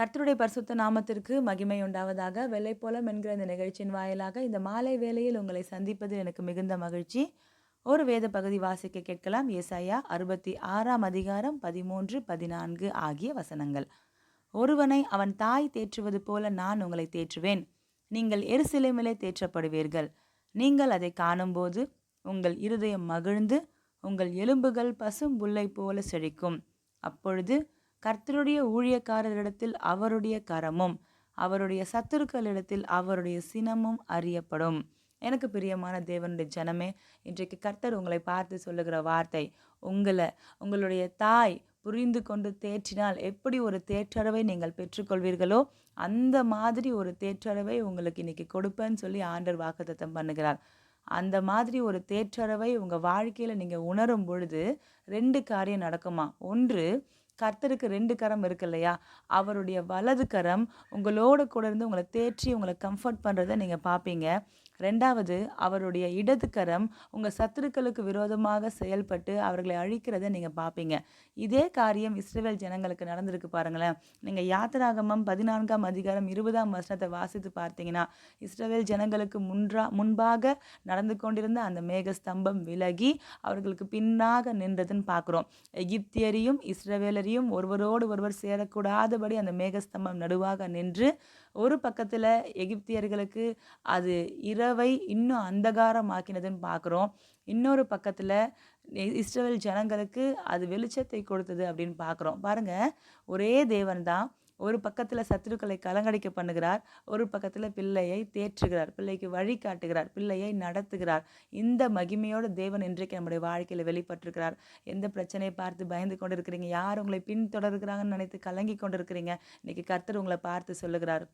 கர்த்தருடைய பரிசுத்த நாமத்திற்கு மகிமை உண்டாவதாக. வெள்ளைப்போலம் என்கிற இந்த நிகழ்ச்சியின் வாயிலாக இந்த மாலை வேளையில் உங்களை சந்திப்பது எனக்கு மிகுந்த மகிழ்ச்சி. ஒரு வேத பகுதி வாசிக்க கேட்கலாம். ஏசாயா அறுபத்தி ஆறாம் அதிகாரம் பதிமூன்று பதினான்கு ஆகிய வசனங்கள். ஒருவனை அவன் தாய் தேற்றுவது போல நான் உங்களை தேற்றுவேன். நீங்கள் எருசிலைமிலே தேற்றப்படுவீர்கள். நீங்கள் அதை காணும்போது உங்கள் இருதயம் மகிழ்ந்து உங்கள் எலும்புகள் பசும் புல்லை போல செழிக்கும். அப்பொழுது கர்த்தருடைய ஊழியக்காரரிடத்தில் அவருடைய கரமும் அவருடைய சத்துருக்களிடத்தில் அவருடைய சினமும் அறியப்படும். எனக்கு பிரியமான தேவனுடைய ஜனமே இன்றைக்கு கர்த்தர் உங்களை பார்த்து சொல்லுகிற வார்த்தை உங்களை உங்களுடைய தாய் புரிந்து கொண்டு தேற்றினால் எப்படி ஒரு தேற்றரவை நீங்கள் பெற்றுக்கொள்வீர்களோ அந்த மாதிரி ஒரு தேற்றரவை உங்களுக்கு இன்னைக்கு கொடுப்பேன்னு சொல்லி ஆண்டர் வாக்குத்தத்தம் பண்ணுகிறார். அந்த மாதிரி ஒரு தேற்றரவை உங்கள் வாழ்க்கையில் நீங்கள் உணரும் பொழுது ரெண்டு காரியம் நடக்குமா? ஒன்று கர்த்தருக்கு ரெண்டு கரம் இருக்கு இல்லையா அவருடைய வலது கரம் உங்களோட கூட இருந்து உங்களை தேற்றி உங்களை கம்ஃபர்ட் பண்ணுறதை நீங்கள் பார்ப்பீங்க ரெண்டாவது அவருடைய இடது கரம் உங்கள் சத்துருக்களுக்கு விரோதமாக செயல்பட்டு அவர்களை அழிக்கிறதை நீங்கள் பார்ப்பீங்க இதே காரியம் இஸ்ரேல் ஜனங்களுக்கு நடந்திருக்கு பாருங்களேன். நீங்கள் யாத்திராகமம் பதினான்காம் அதிகாரம் இருபதாம் வருஷத்தை வாசித்து பார்த்தீங்கன்னா இஸ்ரேல் ஜனங்களுக்கு முன்றா முன்பாக நடந்து கொண்டிருந்த அந்த மேக ஸ்தம்பம் விலகி அவர்களுக்கு பின்னாக நின்றதுன்னு பார்க்குறோம் எகிப்தியரையும் இஸ்ரவேலரையும் ஒருவரோடு ஒருவர் சேரக்கூடாதபடி அந்த மேகஸ்தம்பம் நடுவாக நின்று ஒரு பக்கத்தில் எகிப்தியர்களுக்கு அது இரவை இன்னும் அந்தகாரமாக்கினதுன்னு பார்க்குறோம் இன்னொரு பக்கத்தில் இஸ்ரேல் ஜனங்களுக்கு அது வெளிச்சத்தை கொடுத்தது அப்படின்னு பார்க்குறோம் பாருங்கள் ஒரே தேவன் தான் ஒரு பக்கத்தில் சத்துருக்களை கலங்கடிக்க பண்ணுகிறார் ஒரு பக்கத்தில் பிள்ளையை தேற்றுகிறார் பிள்ளைக்கு வழி காட்டுகிறார் பிள்ளையை நடத்துகிறார். இந்த மகிமையோடு தேவன் இன்றைக்கு நம்முடைய வாழ்க்கையில் வெளிப்பட்டிருக்கிறார். எந்த பிரச்சனையை பார்த்து பயந்து கொண்டு இருக்கிறீங்க யார் உங்களை பின்தொடர்கிறாங்கன்னு நினைத்து கலங்கி கொண்டிருக்கிறீங்க? இன்றைக்கி கர்த்தர் உங்களை பார்த்து சொல்லுகிறார்.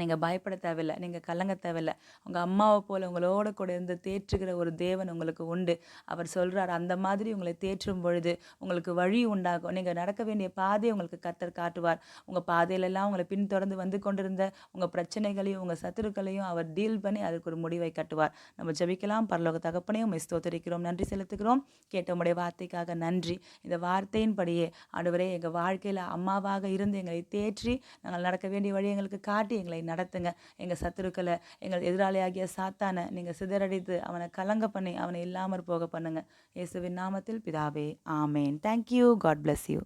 நீங்கள் பயப்பட தேவையில்லை. நீங்கள் கலங்க தேவையில்லை. உங்கள் அம்மாவை போல் உங்களோட கூட இருந்து தேற்றுகிற ஒரு தேவன் உங்களுக்கு உண்டு. அவர் சொல்கிறார் அந்த மாதிரி உங்களை தேற்றும் பொழுது உங்களுக்கு வழி உண்டாகும். நீங்கள் நடக்க வேண்டிய பாதையை உங்களுக்கு கத்தர் காட்டுவார். உங்கள் பாதையிலெல்லாம் உங்களை பின்தொடர்ந்து வந்து கொண்டிருந்த உங்கள் பிரச்சனைகளையும் உங்கள் சத்துருக்களையும் அவர் டீல் பண்ணி அதுக்கு ஒரு முடிவை கட்டுவார். நம்ம ஜபிக்கலாம். பரலோக தகப்பனையும் ஸ்தோத்தரிக்கிறோம். நன்றி செலுத்துகிறோம். கேட்ட உடைய வார்த்தைக்காக நன்றி. இந்த வார்த்தையின்படியே ஆண்டவரே எங்கள் வாழ்க்கையில் அம்மாவாக இருந்து எங்களை தேற்றி நாங்கள் நடக்க வேண்டிய வழி எங்களுக்கு காட்டி எங்களை நடத்துங்க. எங்கள் சத்துருக்களை எங்கள் எதிராளியாகிய சாத்தானை நீங்கள் சிதறடித்து அவனை கலங்க பண்ணி அவனை இல்லாமற் போக பண்ணுங்க. இயேசுவின் நாமத்தில் பிதாவே ஆமேன். Thank you God bless you